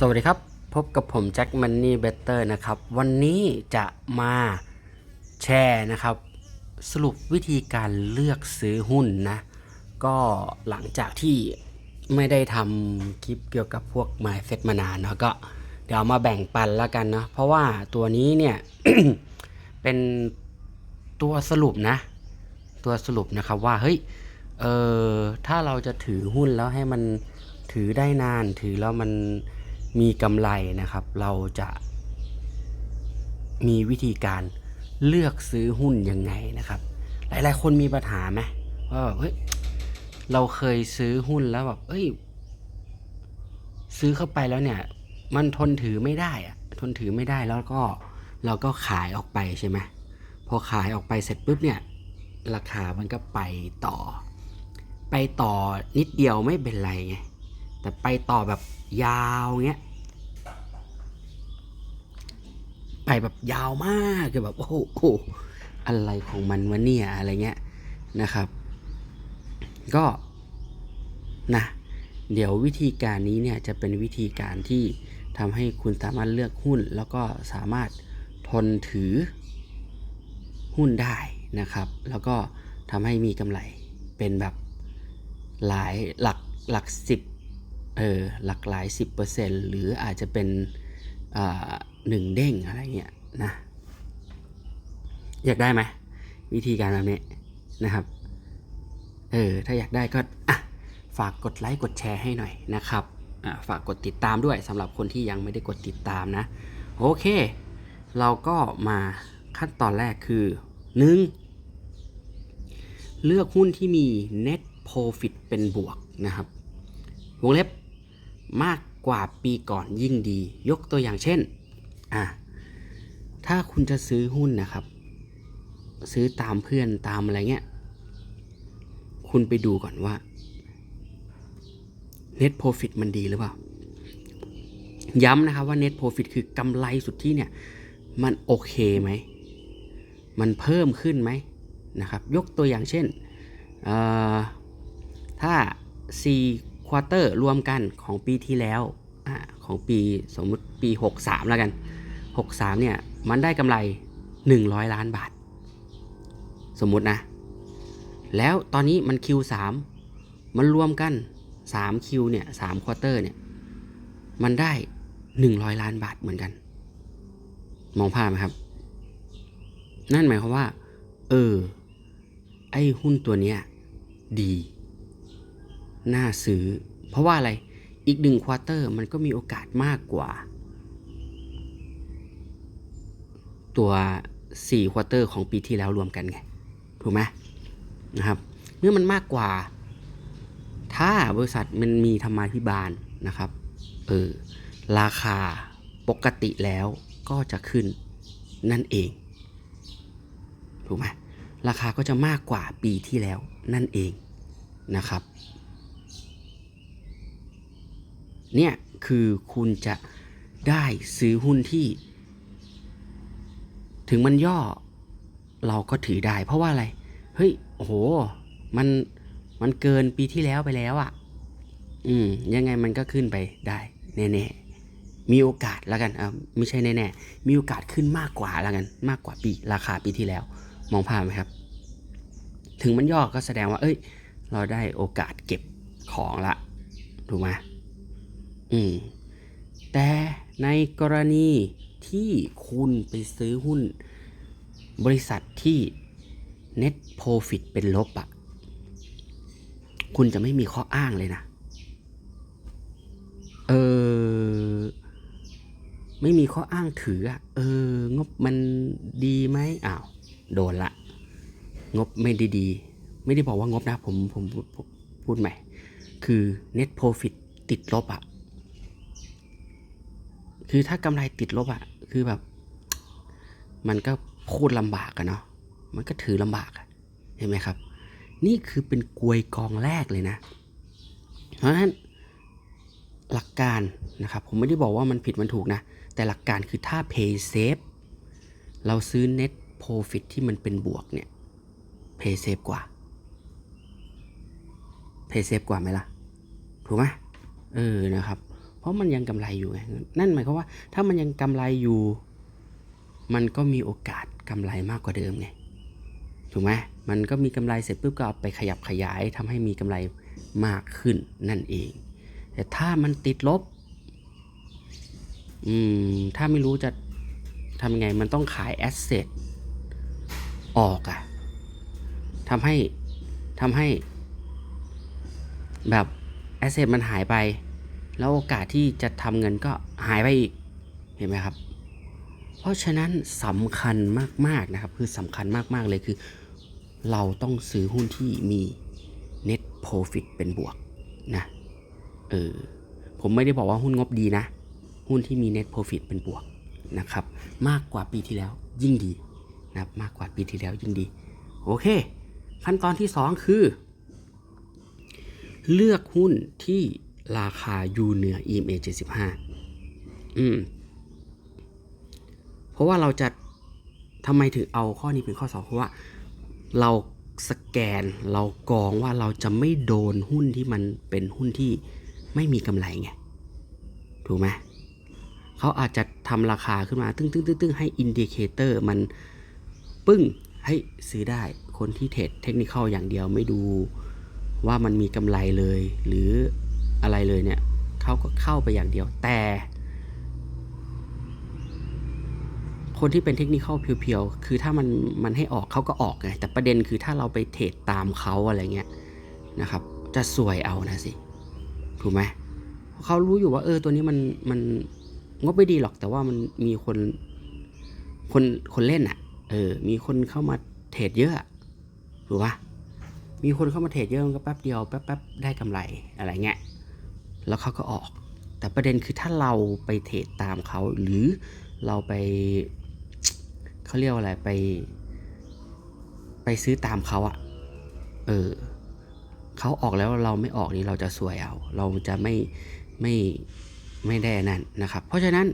สวัสดีครับ พบกับผมแจ็คมันนี่เบเตอร์นะครับ วันนี้จะมาแชร์นะครับ สรุปวิธีการเลือกซื้อหุ้นนะ ก็หลังจากที่ไม่ได้ทำคลิปเกี่ยวกับพวก Mindset มานานเนาะก็เดี๋ยวมาแบ่งปันแล้วกันเนาะเพราะว่าตัวนี้เนี่ยเป็นตัวสรุปนะ ตัวสรุปนะครับว่าเฮ้ยเออถ้าเราจะถือหุ้นแล้วให้มันถือได้นานถือแล้วมัน มีกำไรนะครับ เราจะมีวิธีการเลือกซื้อหุ้นยังไงนะครับ หลาย ๆ คนมีปัญหาไหมว่าเฮ้ยเราเคยซื้อหุ้นแล้วแบบเอ้ย ซื้อเข้าไปแล้วเนี่ย มันทนถือไม่ได้อะทนถือไม่ได้แล้วก็เราก็ขายออกไปใช่ไหมพอขายออกไปเสร็จปุ๊บเนี่ย ราคามันก็ไปต่อ ไปต่อนิดเดียวไม่เป็นไรไงแต่ไปต่อแบบยาวเงี้ย ไปแบบยาวมากคือแบบโอ้โหโอ้โหอะไรของมันวะเนี่ยอะไรเงี้ยนะครับ ก็นะเดี๋ยววิธีการนี้เนี่ยจะเป็นวิธีการที่ทำให้คุณสามารถเลือกหุ้น แล้วก็สามารถทนถือหุ้นได้นะครับ แล้วก็ทำให้มีกำไรเป็นแบบหลายหลักหลักสิบเออหลักหลายสิบเปอร์เซ็นต์หรืออาจจะเป็นอ่า หนึ่งเด้งอะไรเงี้ยนะอยากได้ไหมวิธีการแบบนี้นะครับเออถ้าอยากได้ก็อะฝากกดไลค์กดแชร์ให้หน่อยนะครับอะฝากกดติดตามด้วยสำหรับคนที่ยังไม่ได้กดติดตามนะโอเค เราก็มาขั้นตอนแรกคือ 1. เลือกหุ้นที่มี net profit เป็นบวกนะครับวงเล็บมากกว่าปีก่อนยิ่งดี ยกตัวอย่างเช่น อะถ้าคุณจะซื้อหุ้นนะครับ ซื้อตามเพื่อนตามอะไรเงี้ย คุณไปดูก่อนว่า net profit มันดีหรือเปล่า ย้ำนะครับว่า net profit คือกำไรสุดทธิเนี่ย มันโอเคไหม มันเพิ่มขึ้นไหมนะครับ ยกตัวอย่างเช่น ถ้า4ควอเตอร์รวมกันของปีที่แล้ว อของปีสมมุติปี 63 แล้วกัน 63 เนี่ย มันได้กำไร 100 ล้านบาท สมมุตินะ แล้วตอนนี้มัน Q3 มันรวมกัน 3 Q เนี่ย3ควอเตอร์เนี่ย มันได้ 100 ล้านบาทเหมือนกัน มองภาพไหมครับ นั่นหมายความว่า เออ ไอ้หุ้นตัวเนี้ยดี น่าซื้อ เพราะว่าอะไร อีกหนึ่งควอเตอร์มันก็มีโอกาสมากกว่า ตัว4ควอเตอร์ของปีที่แล้วรวมกันไง ถูกไหมนะครับ เมื่อมันมากกว่า ถ้าบริษัทมันมีธรรมาภิบาลนะครับเออราคาปกติแล้วก็จะขึ้นนั่นเอง ถูกไหมราคาก็จะมากกว่าปีที่แล้วนั่นเองนะครับ เนี่ยคือคุณจะได้ซื้อหุ้นที่ ถึงมันย่อเราก็ถือได้ เพราะว่าอะไร เฮ้ยโอ้โห มันมันเกินปีที่แล้วไปแล้วอะ่ะ อืม ยังไงมันก็ขึ้นไปได้แน่ๆ มีโอกาสแล้วกันอ่าไม่ใช่แน่ๆ มีโอกาสขึ้นมากกว่าแล้วกัน มากกว่าปีราคาปีที่แล้ว มองภาพไหมครับ ถึงมันย่อก็แสดงว่า เอ้ย เราได้โอกาสเก็บของละ ถูกไหม อืมแต่ในกรณีที่คุณไปซื้อหุ้น บริษัทที่ net profit เป็นลบอะ่ะ คุณจะไม่มีข้ออ้างเลยนะ เออ ไม่มีข้ออ้างถืออะเออ งบมันดีไหมอ้าว โดนละ งบไม่ได้ดี ไม่ได้บอกว่างบนะ ผมผมผมพูดใหม่ คือ net profit ติดลบอะ คือถ้ากำไรติดลบอะคือแบบ มันก็พูดลำบากอะเนาะมันก็ถือลำบากเห็นไหมครับ นี่คือเป็นกลวยกองแรกเลยนะ เพราะฉะนั้นหลักการนะครับ ผมไม่ได้บอกว่ามันผิดมันถูกนะ แต่หลักการคือถ้า pay safe เราซื้อ net profit ที่มันเป็นบวกเนี่ย pay safe กว่า pay safe กว่าไหมล่ะ ถูกไหมเออนะครับ ราะมันยังกำไรอยู่ไงนั่นหมายความว่า ถ้ามันยังกำไรอยู่ มันก็มีโอกาสกำไรมากกว่าเดิมไงถูกไหมมันก็มีกำไรเสร็จปุ๊บก็เอาไปขยับขยายทำให้มีกำไรมากขึ้นนั่นเอง แต่ถ้ามันติดลบ อืม ถ้าไม่รู้จะทำยังไง มันต้องขายแอสเซทออกอะทำให้ทำให้ แบบแอสเซทมันหายไป แล้วโอกาสที่จะทำเงินก็หายไปอีกเห็นไหมครับ เพราะฉะนั้นสำคัญมากๆนะครับ คือสำคัญมากๆเลยคือ เราต้องซื้อหุ้นที่มี net profit เป็นบวกนะเออผมไม่ได้บอกว่าหุ้นงบดีนะ หุ้นที่มี net profit เป็นบวกนะครับ มากกว่าปีที่แล้วยิ่งดีนะครับมากกว่าปีที่แล้วยิ่งดี โอเค ขั้นตอนที่ 2 คือ เลือกหุ้นที่ ราคาอยู่เหนือ EMA 75อืม เพราะว่าเราจะทำไมถึงเอาข้อนี้เป็นข้อ2เพราะว่าเราสแกนเรากองว่าเราจะไม่โดนหุ้นที่มันเป็นหุ้นที่ไม่มีกำไรไง ถูกไหมเขาอาจจะทำราคาขึ้นมา ตึ้งตึ้งตึ้งตึ้งให้อินดิเคเตอร์มันปึ้งให้ซื้อได้คนที่เทรดเทคนิคอลอย่างเดียวไม่ดูว่ามันมีกำไรเลย หรือ อะไรเลยเนี่ยเขาก็เข้าไปอย่างเดียว แต่ คนที่เป็นเทคนิคเพียวๆคือถ้ามันมันให้ออกเขาก็ออกไงแต่ประเด็นคือถ้าเราไปเทรดตามเขาอะไรเงี้ยนะครับ จะสวยเอานะสิ ถูกไหมเขารู้อยู่ว่าเออตัวนี้มันมันงบไม่ดีหรอกแต่ว่ามันมีคนคนคนเล่นอะ่ะ เออ มีคนเข้ามาเทรดเยอะถูกปะมีคนเข้ามาเทรดเยอะมันก็แป๊บเดียวแป๊บแป๊บได้กำไรอะไรเงี้ย แล้วเขาก็ออก แต่ประเด็นคือถ้าเราไปเทรดตามเขาหรือเราไปเขาเรียกว่าอะไรไป ไปซื้อตามเขาอะเออเขาออกแล้วเราไม่ออกนี่เราจะสวยเอา เราจะไม่ไม่ไม่ได้นั่นนะครับ เพราะฉะนั้น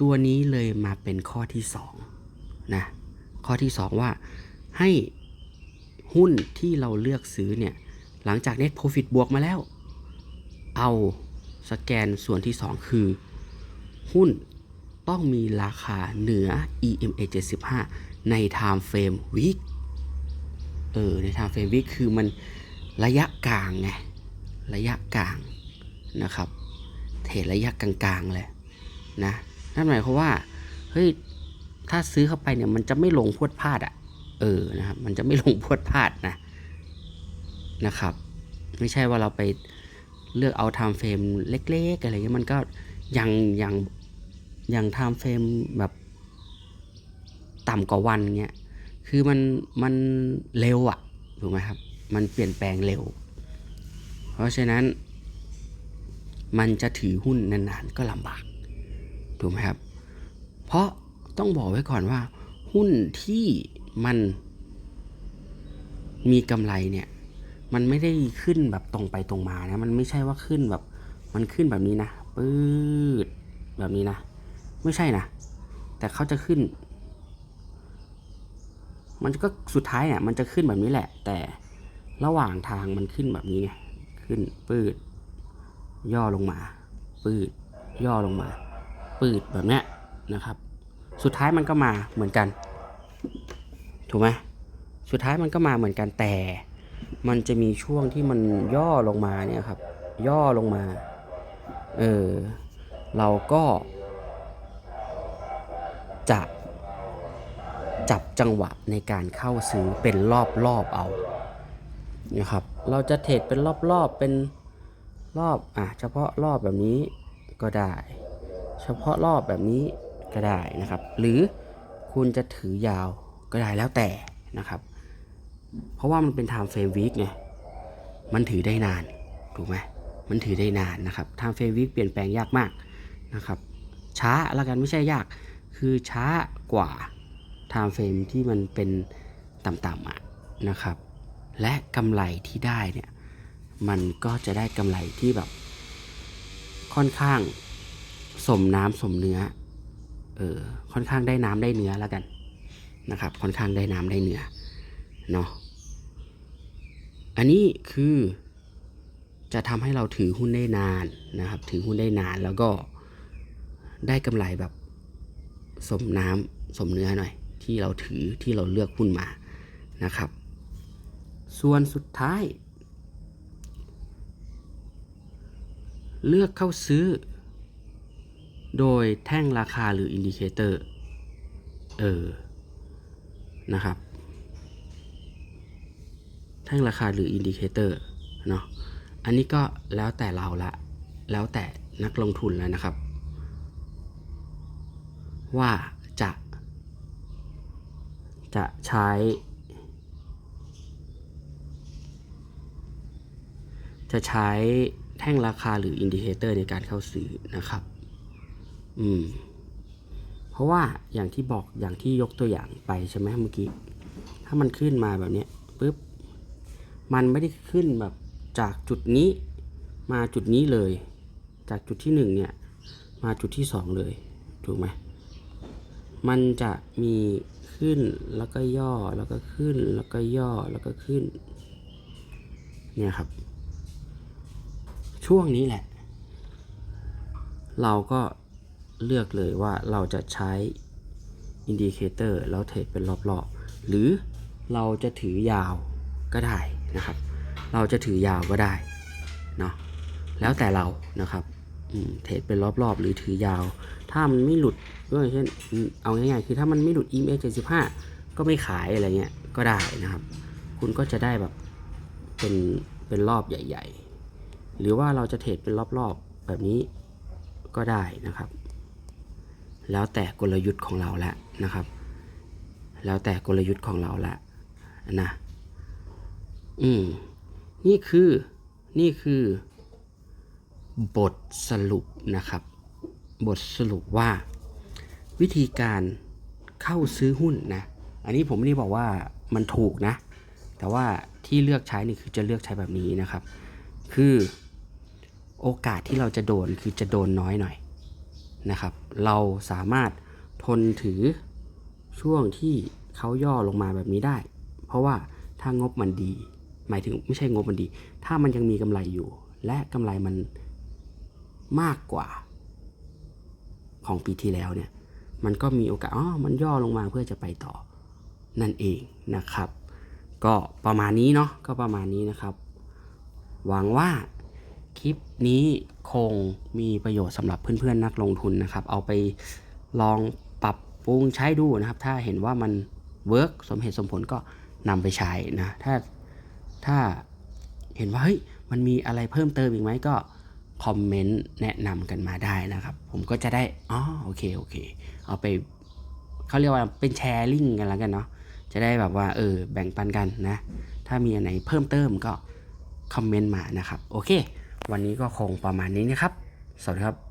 ตัวนี้เลยมาเป็นข้อที่2นะข้อที่ 2 ว่าให้หุ้นที่เราเลือกซื้อเนี่ย หลังจาก net profit บวกมาแล้ว เอาสแกนส่วนที่ 2 คือ หุ้นต้องมีราคาเหนือ EMA 75 ใน time frame week เออ ใน time frame week คือมันระยะกลางไง ระยะกลางนะครับ เทรดระยะกลางๆเลยนะ นั่นหมายความว่า เฮ้ย ถ้าซื้อเข้าไปเนี่ย มันจะไม่ลงพรวดพลาดอะ่ะ เออ นะครับ มันจะไม่ลงพรวดพลาดนะ นะครับ ไม่ใช่ว่าเราไป เลือกเอา time frame เล็ก ๆ อะไรเงี้ยมันก็ยังยังยัง time frame แบบต่ำกว่าวันเงี้ยคือมันมันเร็วอะถูกไหมครับ มันเปลี่ยนแปลงเร็ว เพราะฉะนั้น มันจะถือหุ้นนานๆก็ลำบาก ถูกไหมครับ เพราะต้องบอกไว้ก่อนว่า หุ้นที่มันมีกำไรเนี่ย มันไม่ได้ขึ้นแบบตรงไปตรงมานะ มันไม่ใช่ว่าขึ้นแบบ มันขึ้นแบบนี้นะปื๊ดแบบนี้นะ ไม่ใช่นะ แต่เขาจะขึ้น มันก็สุดท้ายอะมันจะขึ้นแบบนี้แหละ แต่ระหว่างทางมันขึ้นแบบนี้ไงขึ้นปืดย่อลงมา ปืดย่อลงมา ปืดแบบเนี้ยนะครับ สุดท้ายมันก็มาเหมือนกัน ถูกไหมสุดท้ายมันก็มาเหมือนกันแต่ มันจะมีช่วงที่มันย่อลงมาเนี่ยครับ ย่อลงมา เออ เราก็ จะจับจังหวะในการเข้าซื้อเป็นรอบๆเอา นะครับ เราจะเทรดเป็นรอบๆเป็นรอบ อะ เฉพาะรอบแบบนี้ก็ได้ เฉพาะรอบแบบนี้ก็ได้นะครับ หรือคุณจะถือยาวก็ได้แล้วแต่นะครับ เพราะว่ามันเป็น time frame week ไงมันถือได้นานถูกไหมมันถือได้นานนะครับ time frame week เปลี่ยนแปลงยากมากนะครับช้าแล้วกันไม่ใช่ยาก คือช้ากว่า time frame ที่มันเป็นต่ำๆอะนะครับ และกำไรที่ได้เนี่ยมันก็จะได้กำไรที่แบบค่อนข้างสมน้ำสมเนื้อเออค่อนข้างได้น้ำได้เนื้อแล้วกันนะครับ ค่อนข้างได้น้ำได้เนื้อเนาะ อันนี้คือจะทำให้เราถือหุ้นได้นานนะครับ ถือหุ้นได้นานแล้วก็ได้กำไรแบบสมน้ำสมเนื้อหน่อย ที่เราถือที่เราเลือกหุ้นมานะครับ ส่วนสุดท้าย เลือกเข้าซื้อ โดยแท่งราคาหรืออินดิเคเตอร์เออนะครับ แท่งราคาหรืออินดิเคเตอร์เนาะอันนี้ก็แล้วแต่เราละ แล้วแต่นักลงทุนแล้วนะครับ ว่าจะ จะใช้ จะใช้แท่งราคาหรืออินดิเคเตอร์ในการเข้าซื้อนะครับ อืม เพราะว่าอย่างที่บอกอย่างที่ยกตัวอย่างไปใช่ไหมเมื่อกี้ ถ้ามันขึ้นมาแบบนี้ปุ๊บ มันไม่ได้ขึ้นแบบจากจุดนี้มาจุดนี้เลย จากจุดที่หนึ่งเนี่ยมาจุดที่สองเลยถูกไหมมันจะมีขึ้นแล้วก็ย่อแล้วก็ขึ้นแล้วก็ย่อแล้วก็ขึ้นเนี่ยครับ ช่วงนี้แหละ เราก็เลือกเลยว่าเราจะใช้อินดิเคเตอร์แล้วเทรดเป็นรอบๆหรือเราจะถือยาวก็ได้ นะครับ เราจะถือยาวก็ได้เนาะแล้วแต่เรานะครับเทรดเป็นรอบๆ หรือถือยาว ถ้ามันไม่หลุดก็อย่างเช่นเอาง่ายๆคือถ้ามันไม่หลุด EMA 75 ก็ไม่ขายอะไรเงี้ยก็ได้นะครับ คุณก็จะได้แบบเป็นเป็นรอบใหญ่ ๆ หรือว่าเราจะเทรดเป็นรอบๆ แบบนี้ก็ได้นะครับ แล้วแต่กลยุทธ์ของเราแล้วนะครับ แล้วแต่กลยุทธ์ของเราละนะ อืมนี่คือนี่คือบทสรุปนะครับ บทสรุปว่า วิธีการเข้าซื้อหุ้นนะ อันนี้ผมไม่ได้บอกว่ามันถูกนะ แต่ว่าที่เลือกใช้นี่คือจะเลือกใช้แบบนี้นะครับ คือโอกาสที่เราจะโดนคือจะโดนน้อยหน่อยนะครับ เราสามารถทนถือช่วงที่เขาย่อลงมาแบบนี้ได้ เพราะว่าถ้างบมันดี หมายถึงไม่ใช่งบมันดี ถ้ามันยังมีกำไรอยู่ และกำไรมันมากกว่า ของปีที่แล้วเนี่ย มันก็มีโอกาสอ๋อมันย่อลงมาเพื่อจะไปต่อนั่นเองนะครับ ก็ประมาณนี้เนาะก็ประมาณนี้นะครับ หวังว่าคลิปนี้คงมีประโยชน์สำหรับเพื่อนๆนักลงทุนนะครับ เอาไปลองปรับปรุงใช้ดูนะครับ ถ้าเห็นว่ามันเวิร์กสมเหตุสมผลก็นำไปใช้นะ ถ้า ถ้าเห็นว่าเฮ้ยมันมีอะไรเพิ่มเติมอีกไหมก็คอมเมนต์แนะนำกันมาได้นะครับ ผมก็จะได้อ๋อโอเคโอเค เอาไปเขาเรียกว่าเป็นแชร์ลิงกันแล้วกันเนาะจะได้แบบว่าเออแบ่งปันกันนะ ถ้ามีอันไหนเพิ่มเติมก็คอมเมนต์มานะครับ โอเค วันนี้ก็คงประมาณนี้นะครับ สวัสดีครับ